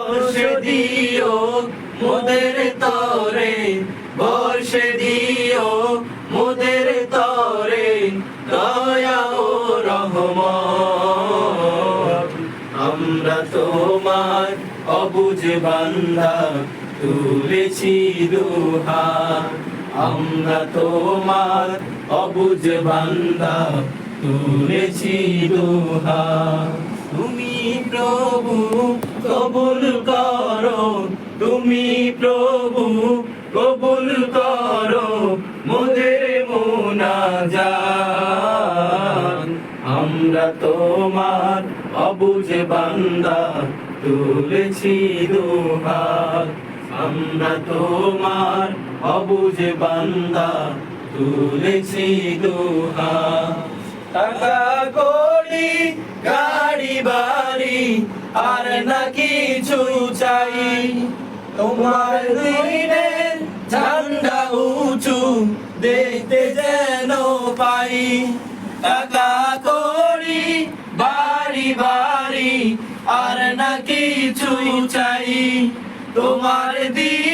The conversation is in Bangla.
বর্ষে দিও মোদের তরে, বর্ষে দিও মোদের তরে, দয়া ও রহমত। অবুঝ বান্দা, তুলেছি দুহা। আমরা তোমার অবুঝ বান্দা, তুলেছি দুহা। তুমি প্রভু কবুল করো, তুমি প্রভু, কবুল করো, মোদের মোনাজাত। আমরা তোমার অবুঝ বান্দা, তুলেছি দুহাত। আমরা তোমার অবুঝ বান্দা, তুলেছি দুহাত। টাকা করি গাড়ি বাড়ি আর না কিছু চাই। তোমার দিনের ঝান্ডা উঁচু দেখতে যেন পাই। টাকা করি, বাড়ি বাড়ি, আর না কিছু চাই। তোমার দিন